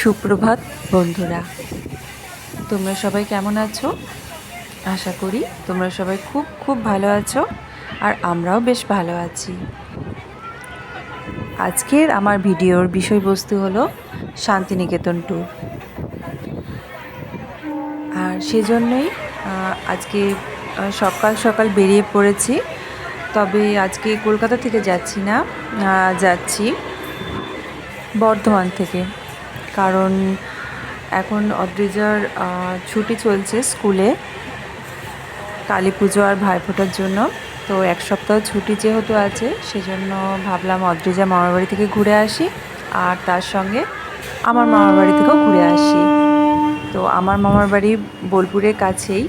সুপ্রভাত, বন্ধুরা। তোমরা সবাই কেমন আছো? আশা করি তোমরা সবাই খুব খুব ভালো আছো আর আমরাও বেশ ভালো আছি। আজকের আমার ভিডিওর বিষয়বস্তু হলো শান্তিনিকেতন ট্যুর আর সেজন্যই আজকে সকাল সকাল বেরিয়ে পড়েছি। তবে আজকে কলকাতা থেকে যাচ্ছি না যাচ্ছি বর্ধমান থেকে। কারণ এখন অদ্রিজার ছুটি চলছে স্কুলে কালী পুজো আর ভাইফোঁটার জন্য। তো এক সপ্তাহ ছুটি যেহেতু আছে, সেজন্য ভাবলাম অদ্রিজা মামার বাড়ি থেকে ঘুরে আসি আর তার সঙ্গে আমার মামার বাড়ি থেকেও ঘুরে আসি। তো আমার মামার বাড়ি বোলপুরের কাছেই।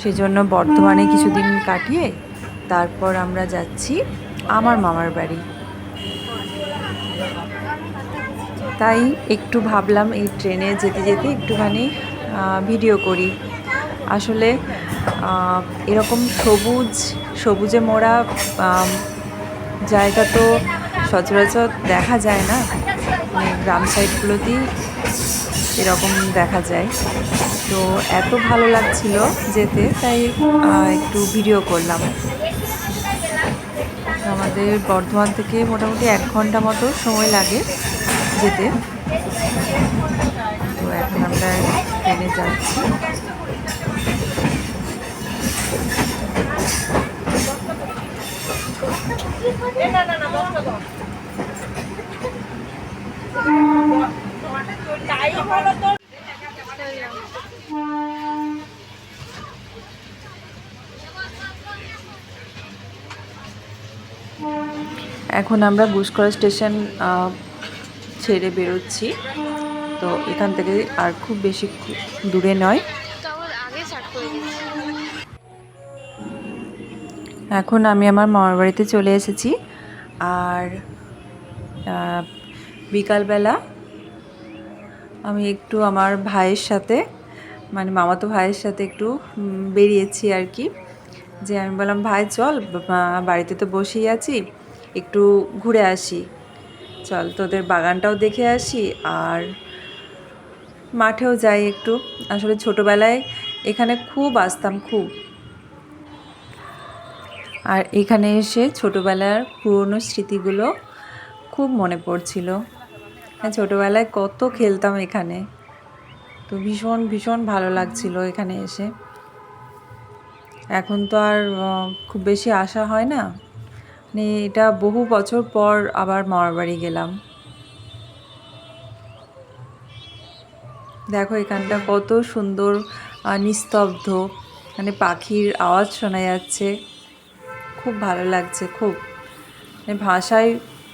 সেজন্য বর্ধমানে কিছুদিন কাটিয়ে তারপর আমরা যাচ্ছি আমার মামার বাড়ি। তাই একটু ভাবলাম এই ট্রেনে যেতে যেতে একটুখানি ভিডিও করি। আসলে এরকম সবুজ, সবুজে মোড়া জায়গা তো সচরাচর দেখা যায় না। মানে গ্রাম সাইডগুলোতেই এরকম দেখা যায়। তো এত ভালো লাগছিল যেতে, তাই একটু ভিডিও করলাম। আমাদের বর্ধমান থেকে মোটামুটি এক ঘণ্টা মতো সময় লাগে। যেতে। তো এখন আমরা ট্রেনে যাচ্ছি। এখন আমরা গুসকরা স্টেশন ছেড়ে বেরোচ্ছি। তো এখান থেকে আর খুব বেশি দূরে নয়। এখন আমি আমার মামার বাড়িতে চলে এসেছি। আর বিকালবেলা আমি একটু আমার ভাইয়ের সাথে মানে মামাতো ভাইয়ের সাথে একটু বেরিয়েছি আর কি। যে আমি বললাম, ভাই, চল বাড়িতে তো বসেই আছি, একটু ঘুরে আসি। চল, তোদের বাগানটাও দেখে আসি আর মাঠেও যাই একটু। আসলে ছোটোবেলায় এখানে খুব আসতাম, খুব। আর এখানে এসে ছোটোবেলার পুরনো স্মৃতিগুলো খুব মনে পড়ছিল। হ্যাঁ ছোটোবেলায় কত খেলতাম এখানে। তো ভীষণ ভীষণ ভালো লাগছিল এখানে এসে। এখন তো আর খুব বেশি আসা হয় না। মানে এটা বহু বছর পর আবার মামার বাড়ি গেলাম। দেখো, এখানটা কত সুন্দর নিস্তব্ধ। মানে পাখির আওয়াজ শোনা যাচ্ছে। খুব ভালো লাগছে, খুব। মানে ভাষায়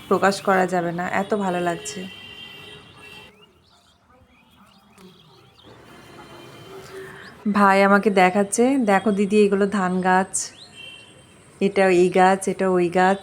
প্রকাশ করা যাবে না, এত ভালো লাগছে। ভাই আমাকে দেখাচ্ছে। দেখো দিদি, এগুলো ধান গাছ। এটা এই গাছ এটা ওই গাছ।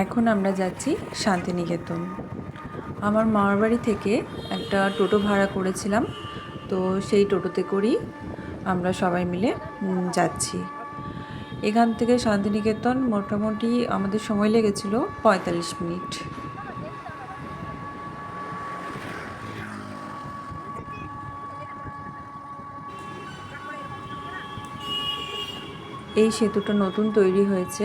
এখন আমরা যাচ্ছি শান্তিনিকেতন। আমার মামার বাড়ি থেকে একটা টোটো ভাড়া করেছিলাম, তো সেই টোটোতে করেই আমরা সবাই মিলে যাচ্ছি। এখান থেকে শান্তিনিকেতন মোটামুটি আমাদের সময় লেগেছিল পঁয়তাল্লিশ মিনিট। এই সেতুটা নতুন তৈরি হয়েছে।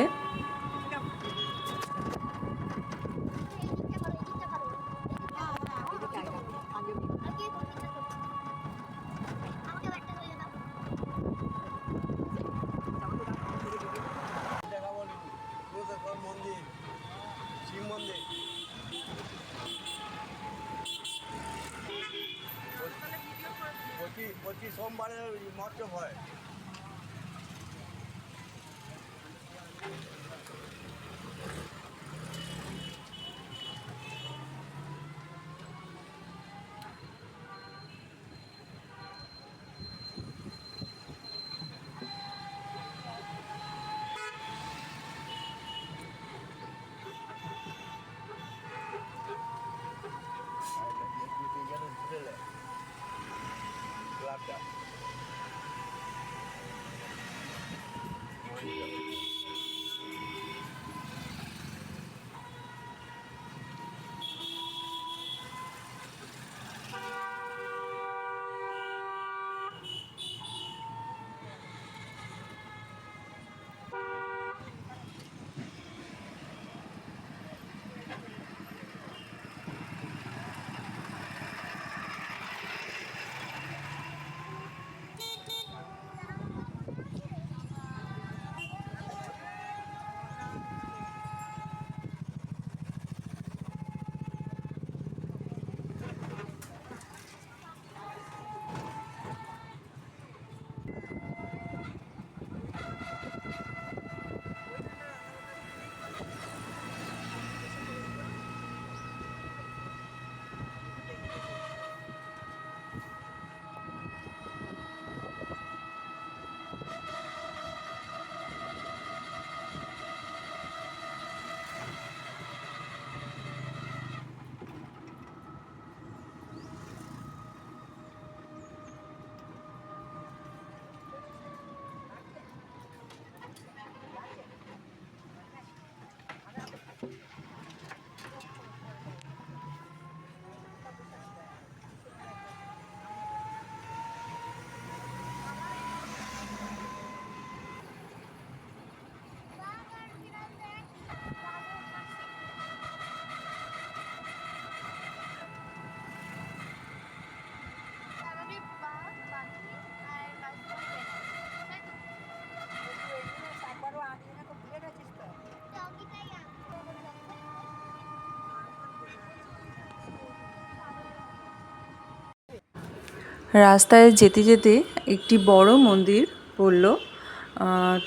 রাস্তায় যেতে যেতে একটি বড় মন্দির পড়ল।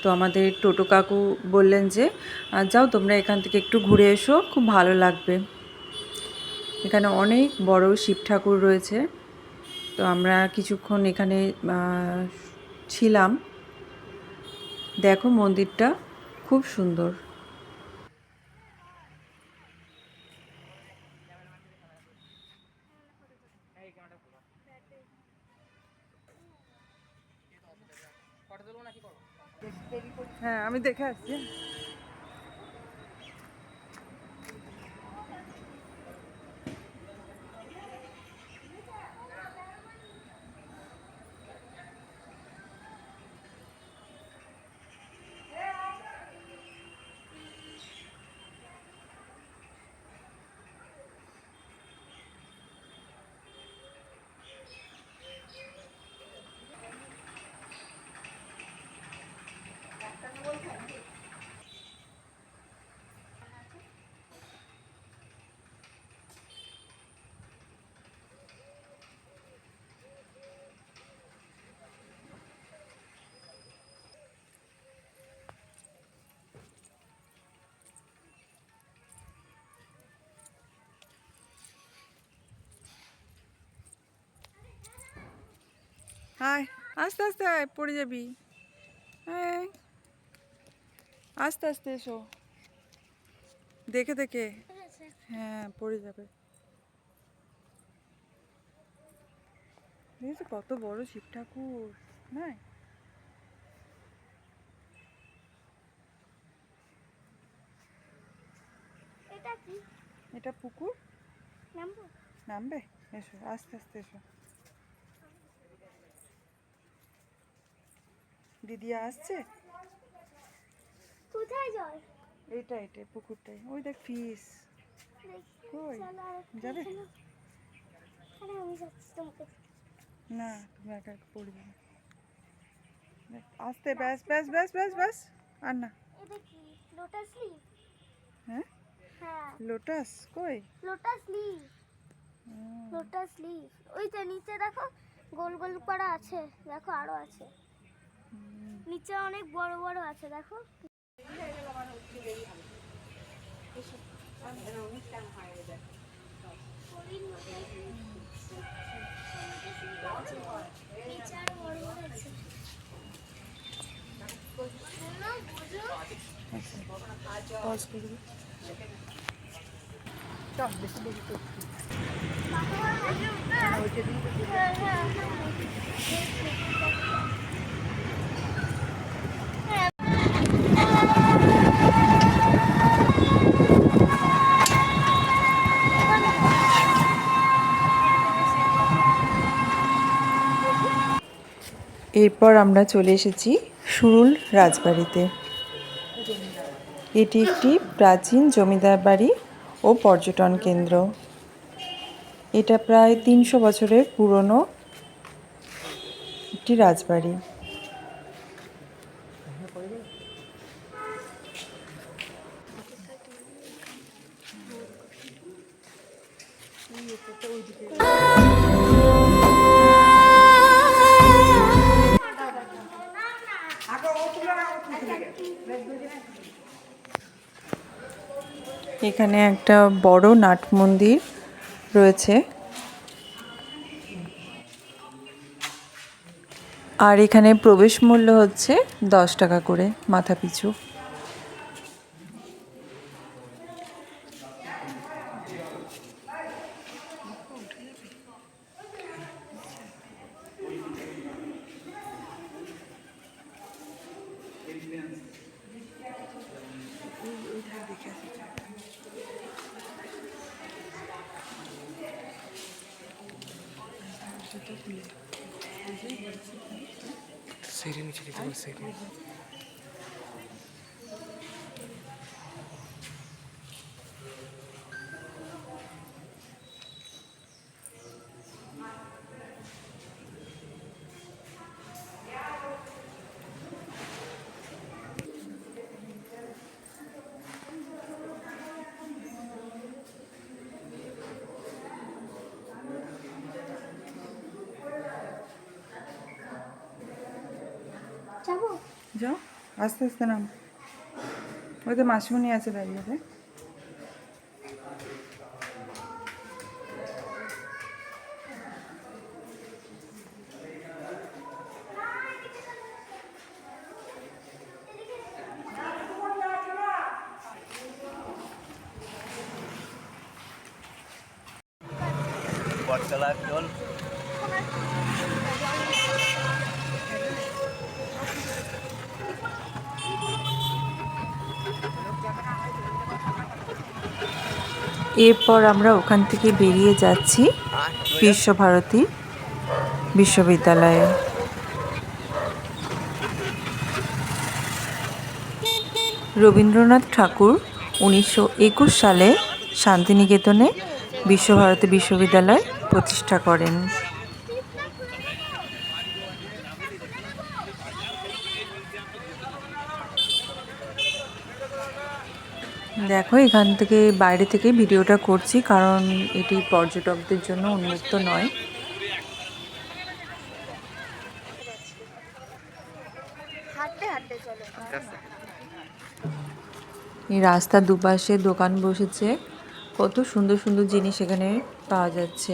তো আমাদের টোটো কাকু বললেন যে যাও তোমরা এখান থেকে একটু ঘুরে এসো, খুব ভালো লাগবে। এখানে অনেক বড় শিব ঠাকুর রয়েছে। তো আমরা কিছুক্ষণ এখানে ছিলাম। দেখো মন্দিরটা, খুব সুন্দর। হ্যাঁ আমি দেখে আসছি। হাই আস্তে আস্তে আয় পড়ে যাবি। হ্যাঁ আস্তে আস্তে এসো। দেখে দেখে। হ্যাঁ পড়ে যাবে। দেখেছ কত বড় শিব ঠাকুর? না এটা কি? এটা পুকুর? নামবো? নামবে? এসো আস্তে আস্তে এসো। দিদিয়া আসছে? কোথায় জল এইটা এটা পুকুরটাই ওই দেখ ফিস। যাবে? না তুমি একা একা পড়ে যাবে দেখ, ব্যাস ব্যাস ব্যাস ব্যাস ব্যাস। আর না। হ্যাঁ? হ্যাঁ। লোটাস কই? লোটাস লিভ লোটাস লিভ ওইটা নিচে দেখো গোল গোল করা আছে। দেখো আরও আছে। নিচে অনেক বড় বড় আছে দেখো। চল বেশি বেশি করবি এরপর আমরা চলে এসেছি সুরুল রাজবাড়িতে। এটি একটি প্রাচীন জমিদার বাড়ি ও পর্যটন কেন্দ্র। এটা প্রায় তিনশো বছরের পুরনো একটি রাজবাড়ি। এখানে একটা বড় নাট মন্দির রয়েছে। আর এখানে প্রবেশ মূল্য হচ্ছে দশ টাকা করে মাথা পিছু যাব যাও আস্তে আস্তে নাম। ওই তো মাসিমণি আছে দাঁড়িয়ে এরপর আমরা ওখান থেকে বেরিয়ে যাচ্ছি বিশ্বভারতী বিশ্ববিদ্যালয়ে। রবীন্দ্রনাথ ঠাকুর উনিশশো একুশ সালে শান্তিনিকেতনে বিশ্বভারতী বিশ্ববিদ্যালয় প্রতিষ্ঠা করেন। দেখো এখান থেকে বাইরে থেকে ভিডিওটা করছি কারণ এটি পর্যটকদের জন্য উন্মুক্ত নয়। এই রাস্তার দুপাশে দোকান বসেছে। কত সুন্দর সুন্দর জিনিস এখানে পাওয়া যাচ্ছে।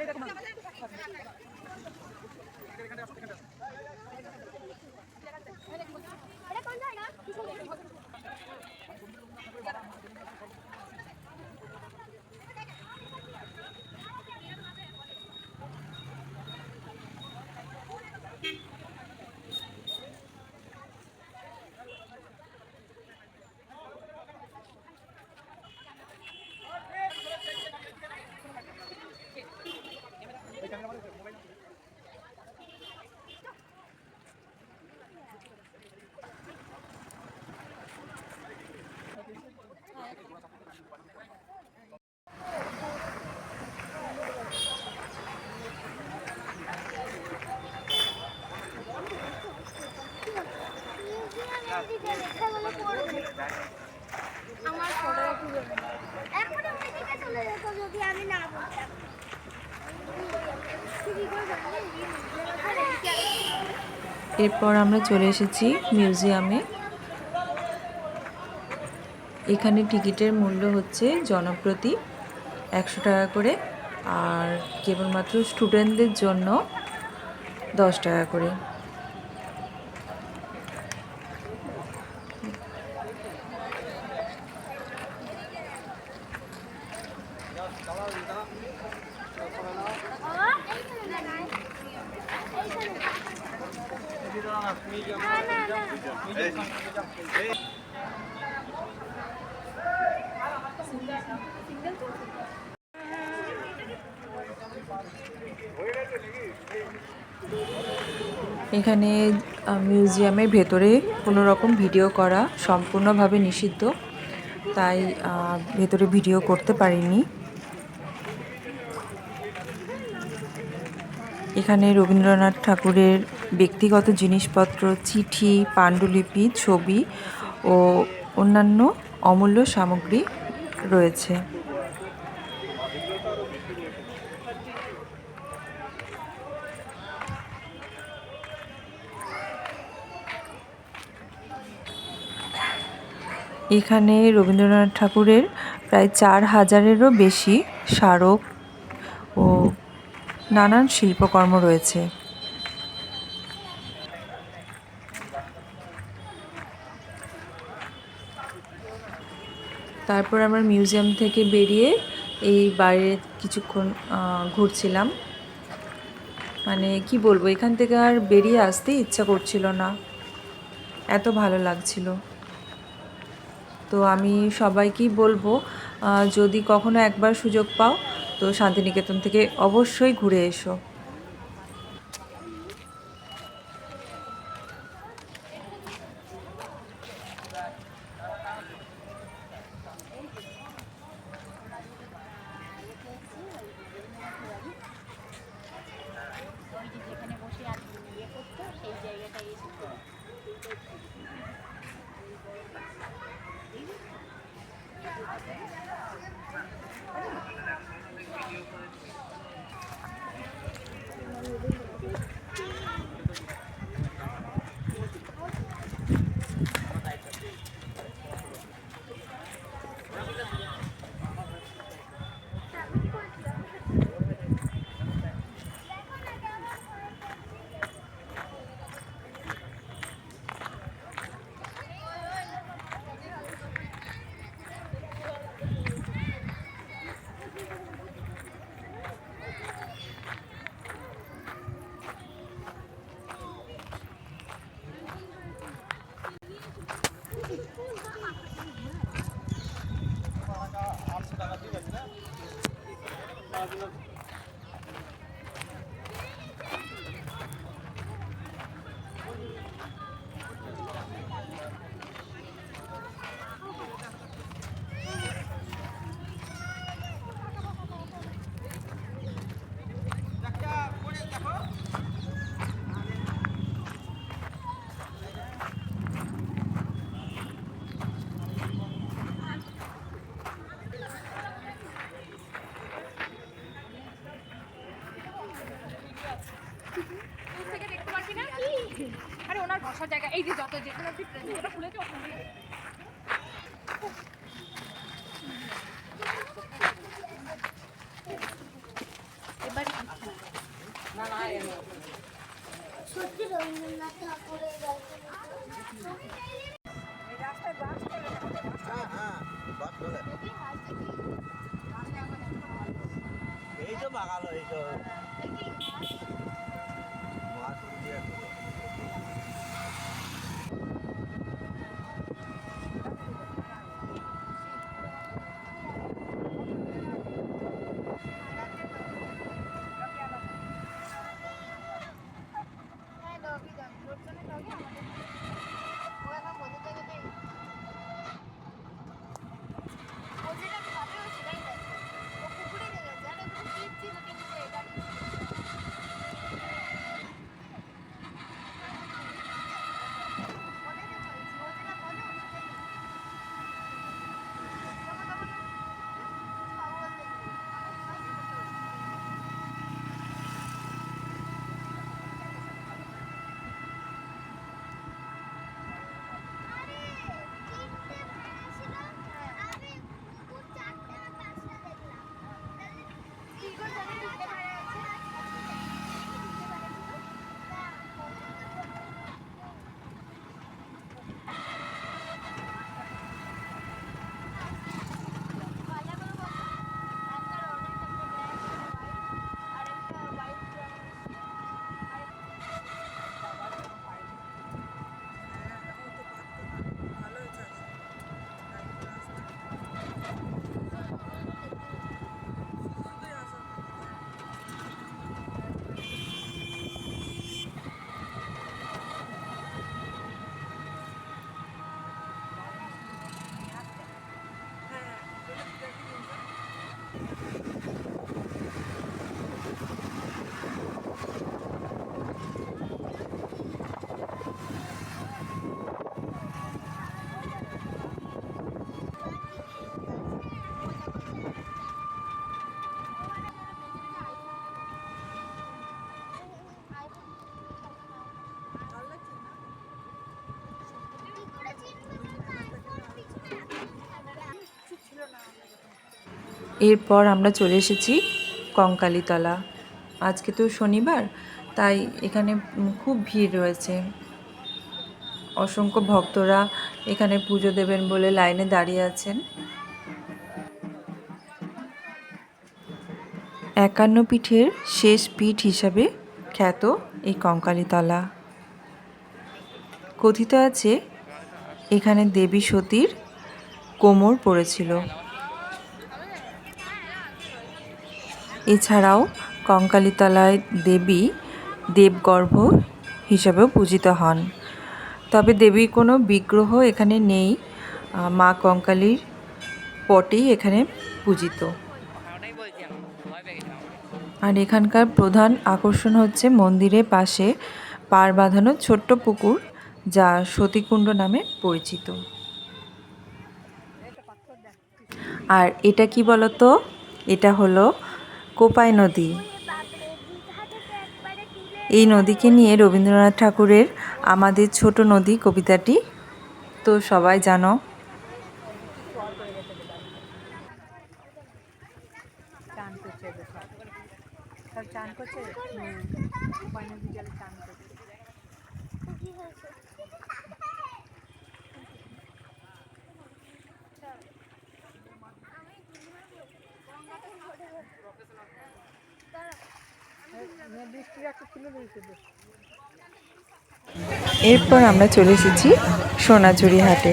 এটা এরপর আমরা চলে এসেছি মিউজিয়ামে। এখানে টিকিটের মূল্য হচ্ছে জনপ্রতি একশো টাকা করে আর কেবলমাত্র স্টুডেন্টদের জন্য দশ টাকা করে। মিউজিয়ামের ভেতরে কোনো রকম ভিডিও করা সম্পূর্ণভাবে নিষিদ্ধ। তাই ভেতরে ভিডিও করতে পারিনি। এখানে রবীন্দ্রনাথ ঠাকুরের ব্যক্তিগত জিনিসপত্র, চিঠি, পাণ্ডুলিপি, ছবি ও অন্যান্য অমূল্য সামগ্রী রয়েছে। এখানে রবীন্দ্রনাথ ঠাকুরের প্রায় চার হাজারেরও বেশি স্মারক ও নানান শিল্পকর্ম রয়েছে। তারপর আমরা মিউজিয়াম থেকে বেরিয়ে এই বাইরে কিছুক্ষণ ঘুরছিলাম। মানে কি বলব, এখান থেকে আর বেরিয়ে আসতে ইচ্ছা করছিল না। এত ভালো লাগছিল। তো আমি সবাইকেই বলব যদি কখনো একবার সুযোগ পাও, তো শান্তিনিকেতন থেকে অবশ্যই ঘুরে এসো থেকে দেখতে পাচ্ছি না আরে ওনার বসার জায়গা এই যে যত যেখানে আপনি ওটা খুলেছে ওখানে। এরপর আমরা চলে এসেছি কঙ্কালীতলা। আজকে তো শনিবার, তাই এখানে খুব ভিড় রয়েছে। অসংখ্য ভক্তরা এখানে পুজো দেবেন বলে লাইনে দাঁড়িয়ে আছেন। একান্ন পীঠের শেষ পীঠ হিসাবে খ্যাত এই কঙ্কালীতলা। কথিত আছে, এখানে দেবী সতীর কোমর পড়েছিল। এছাড়াও কঙ্কালীতলায় দেবী দেবগর্ভ হিসাবেও পূজিত হন। তবে দেবীর কোনো বিগ্রহ এখানে নেই। মা কঙ্কালীর পটেই এখানে পূজিত। আর এখানকার প্রধান আকর্ষণ হচ্ছে মন্দিরের পাশে পার বাঁধানো ছোট্ট পুকুর যা সতীকুণ্ড নামে পরিচিত। আর এটা কি বলতো? এটা হলো কোপাই নদী। এই নদীকে নিয়ে রবীন্দ্রনাথ ঠাকুরের আমাদের ছোট নদী কবিতাটি। তো সবাই জানো। চান করছে এদের সব সব চান করছে পানি জলে চান করছে কি হয়েছে বৃষ্টি একটা তুলে দিয়েছে বেশ এরপর আমরা চলে এসেছি সোনাঝুরি হাটে।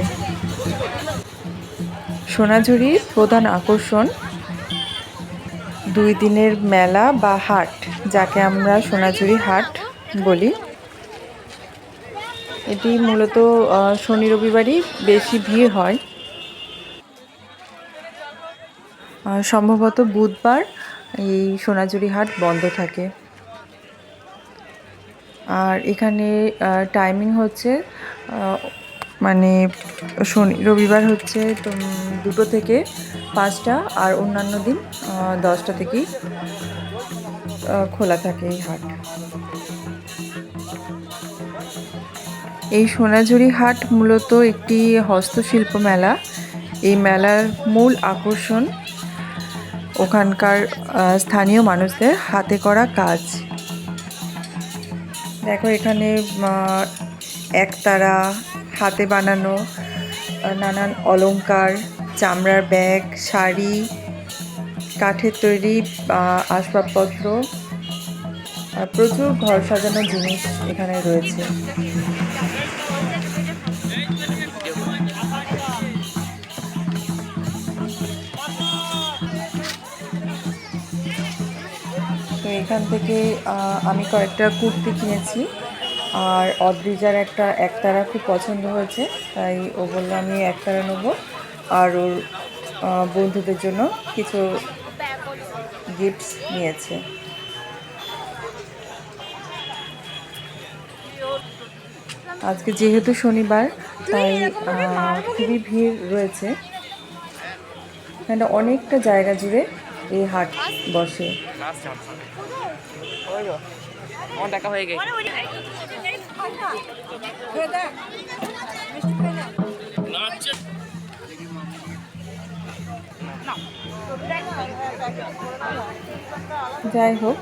সোনাঝুরির প্রধান আকর্ষণ দুই দিনের মেলা বা হাট, যাকে আমরা সোনাঝুরি হাট বলি। এটি মূলত শনি রবিবারই বেশি ভিড় হয়। সম্ভবত বুধবার এই সোনাঝুরি হাট বন্ধ থাকে। আর এখানে টাইমিং হচ্ছে মানে শনি, রবিবার হচ্ছে দুটো থেকে পাঁচটা আর অন্যান্য দিন দশটা থেকেই খোলা থাকে এই হাট। এই সোনাঝুরি হাট মূলত একটি হস্তশিল্প মেলা। এই মেলার মূল আকর্ষণ ওখানকার স্থানীয় মানুষদের হাতে করা কাজ। দেখো এখানে একতারা হাতে বানানো নানান অলংকার, চামড়ার ব্যাগ, শাড়ি, কাঠের তৈরি আসবাবপত্র প্রচুর ঘর সাজানোর জিনিস এখানে রয়েছে। এখান থেকে আমি কয়েকটা কুর্তি কিনেছি। আর অদ্রিজার একটা একতারা খুব পছন্দ হয়েছে, তাই ও বলল আমি একতারা নেব। আর ওর বন্ধুদের জন্য কিছু গিফটস নিয়েছে। আজকে যেহেতু শনিবার, তাই খুবই ভিড় রয়েছে। এখানে অনেকটা জায়গা জুড়ে এই হাট বসে। আমার দেখা হয়ে গেছে। যাই হোক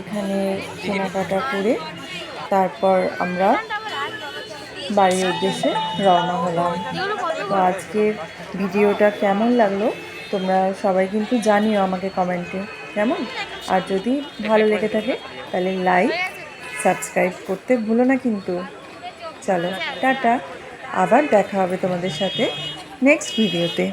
এখানে কেনাকাটা করে তারপর আমরা বাড়ির উদ্দেশ্যে রওনা হলাম। তো আজকের ভিডিওটা কেমন লাগল? তোমরা সবাই কিন্তু জানিও আমাকে কমেন্টে, কেমন? আর যদি ভালো লেগে থাকে, তাহলে লাইক সাবস্ক্রাইব করতে ভুলো না কিন্তু। চলো, টাটা। আবার দেখা হবে তোমাদের সাথে নেক্সট ভিডিওতে